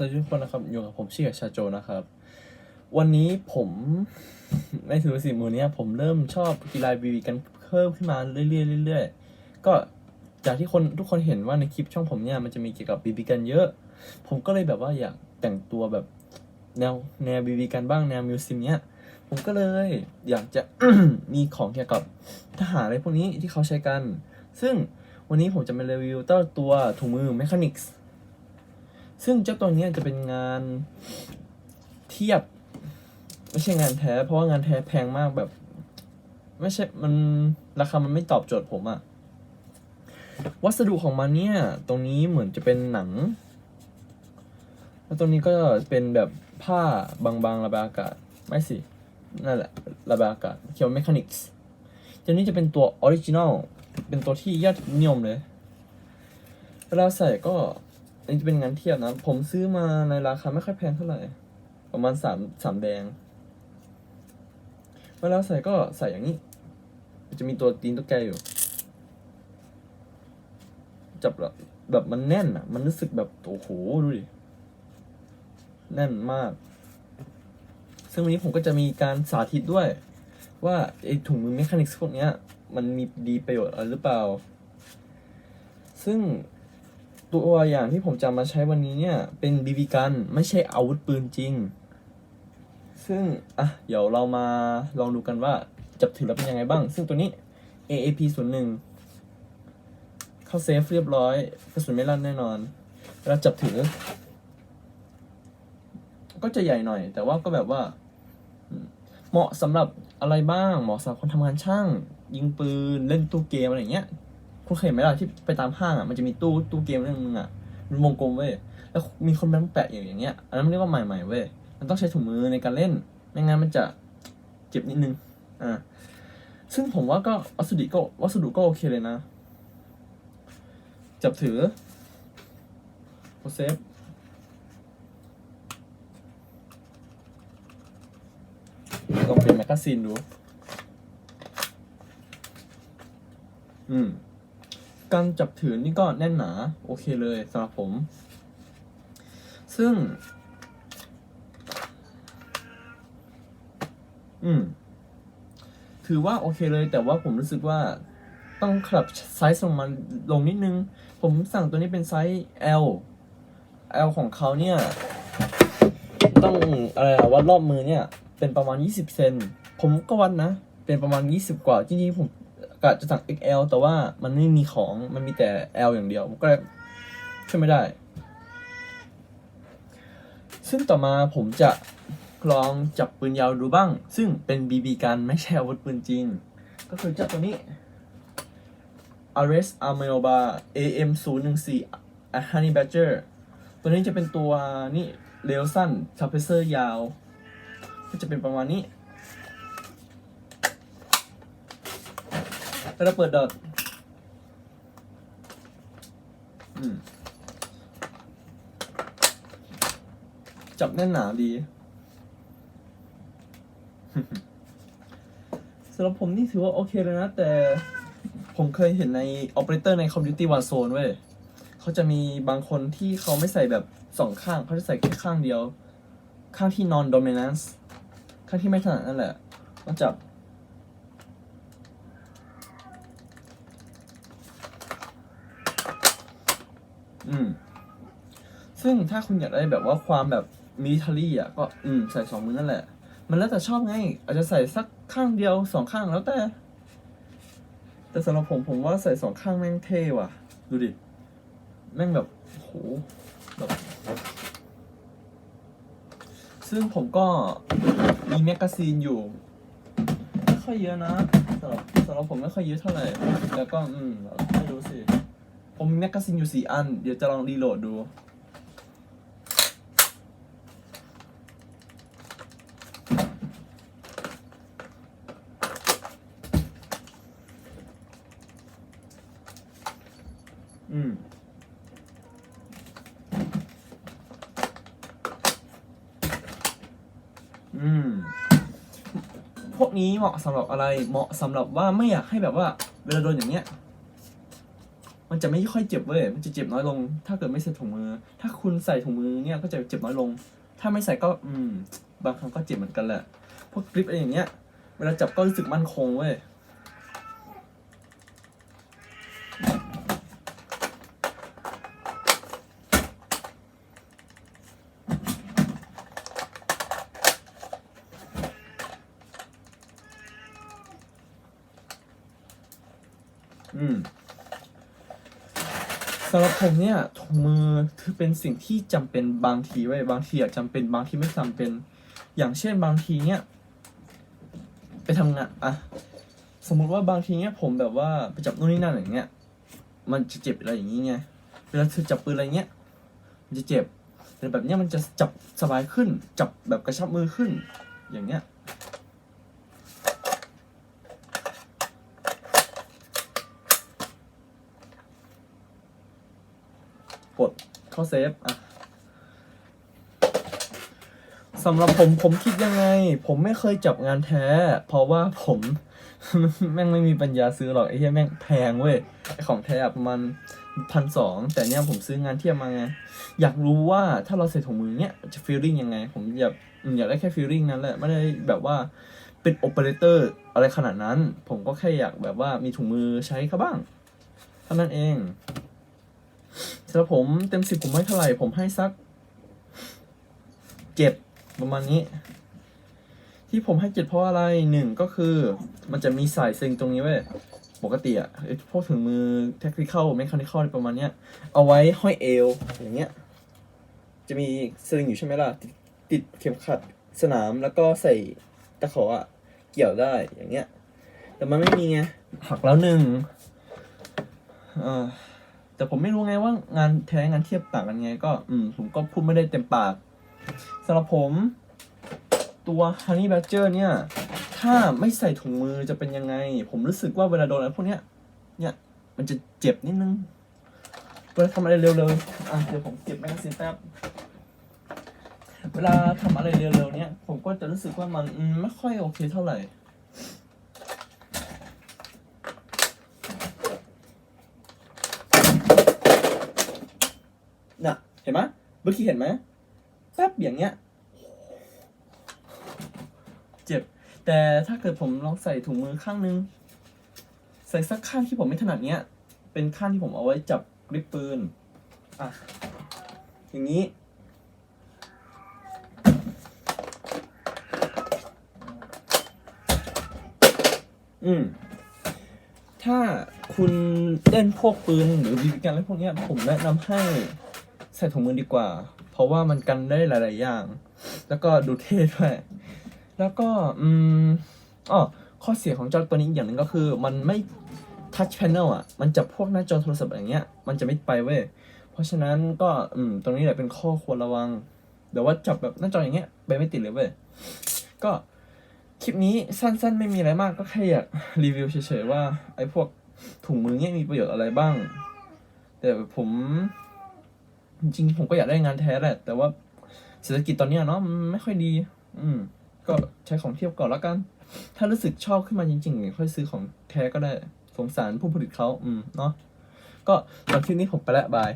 สวัสดีทุกคนนะครับอยู่กับผมชื่อชาโจนะครับ วันนี้ผมในถือว่าสิมือเนี้ยผมเริ่มชอบกีฬาบีบีกันเพิ่มขึ้นมาเรื่อยๆเรื่อยๆก็จากที่คนทุกคนเห็นว่าในคลิปช่องผมเนี่ยมันจะมีเกี่ยวกับบีบีกันเยอะ ผมก็เลยแบบว่าอยากแต่งตัวแบบแนวแนวบีบีกันบ้างแนวมิวสิมเนี้ยผมก็เลยอยากจะมีของเกี่ยวกับทหารอะไรพวกนี้ที่เขาใช้กัน ซึ่งวันนี้ผมจะมารีวิวเจ้าตัวถุงมือ Mechanics ซึ่งเจ้าตัวนี้จะเป็นงานเทียบ ไม่ใช่งานแท้ เพราะว่างานแท้แพงมากแบบ ไม่ใช่มันราคามันไม่ตอบโจทย์ผมอะวัสดุของมันเนี่ย ตรงนี้เหมือนจะเป็นหนัง แล้วตรงนี้ก็เป็นแบบผ้าบางๆระบายอากาศ ไม่สิ นั่นแหละ ระบายอากาศเขียวเมคานิกส์ตัวนี้จะเป็นตัวออริจินอลเป็นตัวที่ยอดนิยมเลย เวลาใส่ก็ อันนี้จะเป็นงานเทียบนะ ผมซื้อมาในราคาไม่ค่อยแพงเท่าไหร่ ประมาณสามสามแดง เวลาใส่ก็ใส่อย่างนี้ จะมีตัวตีนตัวแกอยู่ จับแบบแบบมันแน่นอะ มันรู้สึกแบบโอ้โหดูดิ แน่นมาก ซึ่งวันนี้ผมก็จะมีการสาธิตด้วย ว่าไอ้ถุงมือเมคานิกส์พวกเนี้ย มันมีดีประโยชน์อะไรหรือเปล่า ซึ่ง ตัวอย่างที่ผมจะมาใช้วันนี้เนี่ย เป็นบีบีกันไม่ใช่อาวุธปืนจริง ซึ่ง อะ เดี๋ยวเรามาลองดูกันว่าจับถือแล้วเป็นยังไงบ้าง ซึ่งตัวนี้ AAP 0 1เข้าเซฟเรียบร้อยกระสุนไม่ลั่นแน่นอนเวลาจับถือ ก็จะใหญ่หน่อย แต่ว่าก็แบบว่า เหมาะสำหรับอะไรบ้าง เหมาะสำหรับคนทำงานช่าง ยิงปืนเล่นตู้เกมอะไรอย่างเงี้ย คุณเคยเห็นไหมล่ะที่ไปตามห้างอะมันจะมีตู้ตู้เกมเรื่องนึงอะมันวงกลมเว้ยแล้วมีคนแบงแปะอย่างอย่างเงี้ยอันนั้นมันเรียกว่าใหม่ๆเว้ยมันต้องใช้ถุงมือในการเล่นไม่งั้นมันจะเจ็บนิดนึงอ่าซึ่งผมว่าก็วัสดุก็วัสดุก็โอเคเลยนะ จับถือโปรเซฟลองเป็นแมกกาซีนดู อืม การจับถือนี่ก็แน่นหนา โอเคเลยสำหรับผม ซึ่ง อืม ถือว่าโอเคเลย แต่ว่าผมรู้สึกว่าต้องขับไซส์ลงมาลงนิดนึง ผมสั่งตัวนี้เป็นไซส์ L L ของเขาเนี่ย ต้องอะไรวัดรอบมือเนี่ย เป็นประมาณ 20 เซน ผมก็วัดนะ เป็นประมาณ 20 กว่า จริงๆผม กะจะสั่ง XL แต่ว่ามันไม่มีของมันมีแต่ L อย่างเดียวผมก็เลยช่วยไม่ได้ ซึ่งต่อมาผมจะลองจับปืนยาวดูบ้าง ซึ่งเป็น BB กันไม่ใช่อาวุธปืนจริง ก็คือเจ้าตัวนี้ Ares Amoeba AM 0 1 4 Honey Badger ตัวนี้จะเป็นตัวนี่เรวสั้นซับเพเซอร์ยาว ก็จะเป็นประมาณนี้ แล้วเราเปิดดอทจับแน่นหนาดีสำหรับผมนี่ถือว่าโอเคเลยนะ แต่ผมเคยเห็นใน Operator ใน Call of Duty Warzone เว้ยเขาจะมีบางคนที่เขาไม่ใส่แบบสองข้าง เขาจะใส่แค่ข้างเดียว ข้างที่ non dominance ข้างที่ไม่ถนัดนั่นแหละต้องจับ อืม ซึ่งถ้าคุณอยากได้แบบว่าความแบบมิลิเทอรี่อะก็อืมใส่สองมือนั่นแหละ มันแล้วแต่ชอบไง อาจจะใส่สักข้างเดียวสองข้างแล้วแต่ แต่สำหรับผมผมว่าใส่สองข้างแม่งเท่ว่ะ ดูดิ แม่งแบบโหแบบซึ่งผมก็มีแมกกาซีนอยู่ ไม่ค่อยเยอะนะสำหรับสำหรับผมไม่ค่อยเยอะเท่าไหร่ แล้วก็อืมไม่รู้สิ ผมมีแมกกาซีนอยู่สี่อัน เดี๋ยวจะลองรีโหลดดู อืม อืม พวกนี้เหมาะสำหรับอะไร เหมาะสำหรับว่าไม่อยากให้แบบว่า เวลาโดนอย่างเงี้ย มันจะไม่ค่อยเจ็บเว้ย มันจะเจ็บน้อยลง ถ้าเกิดไม่ใส่ถุงมือ ถ้าคุณใส่ถุงมือเนี่ยก็จะเจ็บน้อยลง ถ้าไม่ใส่ก็ อืม บางครั้งก็เจ็บเหมือนกันแหละ พวกกริปอะไรอย่างเงี้ย เวลาจับก็รู้สึกมั่นคงเว้ย อืม สำหรับผมเนี่ยถุงมือคือเป็นสิ่งที่จำเป็นบางทีไว้ยบางทีอะจำเป็นบางทีไม่จำเป็น อย่างเช่นบางทีเนี่ยไปทำงานอะสมมุติว่าบางทีเนี่ยผมแบบว่าไปจับนู่นนี่นั่นอย่างเงี้ย มันจะเจ็บอะไรอย่างงี้ไงเวลาเธอจับปืนอะไรเงี้ยมันจะเจ็บแต่แบบเนี้ยมันจะจับสบายขึ้น จับแบบกระชับมือขึ้น อย่างเงี้ย กด เขาเซฟอะสำหรับผมผมคิดยังไง ผมไม่เคยจับงานแท้ เพราะว่าผม แม่งไม่มีปัญญาซื้อหรอกไอ้เหี้ยแม่งแพงเว้ยไอ้ของแท้ประมาณพันสองแต่เนี้ยผมซื้องานเทียบมาไง อยากรู้ว่าถ้าเราใส่ถุงมือเนี้ยจะฟีลลิ่งยังไง ผมอยากอืมอยากได้แค่ฟีลลิ่งนั้นแหละ ไม่ได้แบบว่าเป็นโอเปอเรเตอร์อะไรขนาดนั้น ผมก็แค่อยากแบบว่ามีถุงมือใช้เขาบ้างเท่านั้นเอง สำหรับผมเต็มสิบผมให้เท่าไหร่ ผมให้สักเจ็ดประมาณนี้ ที่ผมให้เจ็ดเพราะอะไรหนึ่งก็คือ มันจะมีสายเซ็งตรงนี้เว้ยปกติอะไอ้พวกถึงมือเทคนิค a l แมคานิคอลประมาณเนี้ย เอาไว้ห้อยเอว อย่างเงี้ย จะมีสลิงอยู่ใช่ไหมล่ะติดติดเข็มขัดสนามแล้วก็ใส่ตะขออะเกี่ยวได้อย่างเงี้ย แต่มันไม่มีไงหักแล้วหนึ่งเอ่า แต่ผมไม่รู้ไงว่างานแท้งานเทียบต่างกันไง ก็อืมผมก็พูดไม่ได้เต็มปากสำหรับผมตัว Honey Badger เนี่ย ถ้าไม่ใส่ถุงมือจะเป็นยังไง ผมรู้สึกว่าเวลาโดนอะไรพวกเนี้ย เนี่ย มันจะเจ็บนิดนึงเวลาทำอะไรเร็วๆอะเดี๋ยวผมเก็บแมกกาซีนแป๊บเวลาทำอะไรเร็วๆเนี่ย ผมก็จะรู้สึกว่ามันไม่ค่อยโอเคเท่าไหร่ น่ะ เห็นไหมเมื่อกี้เห็นไหมแป๊บอย่างเงี้ย เจ็บ แต่ถ้าเกิดผมลองใส่ถุงมือข้างนึง ใส่สักข้างที่ผมไม่ถนัดเนี้ย เป็นข้างที่ผมเอาไว้จับกริปปืน อะ อย่างนี้ อืม ถ้าคุณเล่นพวกปืนหรือบีบีกันอะไรพวกเนี้ย ผมแนะนำให้ ใส่ถุงมือดีกว่า เพราะว่ามันกันได้หลาย ๆ อย่าง แล้วก็ดูเท่ด้วย แล้วก็อืมอ๋อข้อเสียของจ้าตัวนี้อีกอย่างหนึ่งก็คือ มันไม่ touch panel อะ มันจับพวกหน้าจอโทรศัพท์อย่างเงี้ย มันจะไม่ไปเว้ย เพราะฉะนั้นก็อืมตรงนี้แหละเป็นข้อควรระวังเดี๋ยวว่าจับแบบหน้าจออย่างเงี้ยไปไม่ติดเลยเว้ย ก็คลิปนี้สั้นๆ ไม่มีอะไรมากก็แค่อยากรีวิวเฉยๆว่าไอ้พวกถุงมือเนี้ยมีประโยชน์อะไรบ้าง แต่ผม จริงๆผมก็อยากได้งานแท้แหละ แต่ว่าเศรษฐกิจตอนเนี้ยเนาะมันไม่ค่อยดี อืม ก็ใช้ของเทียบก่อนแล้วกัน ถ้ารู้สึกชอบขึ้นมาจริงๆค่อยซื้อของแท้ก็ได้สงสารผู้ผลิตเขาอืมเนาะก็ตอนคลิปนี้ผมไปละบาย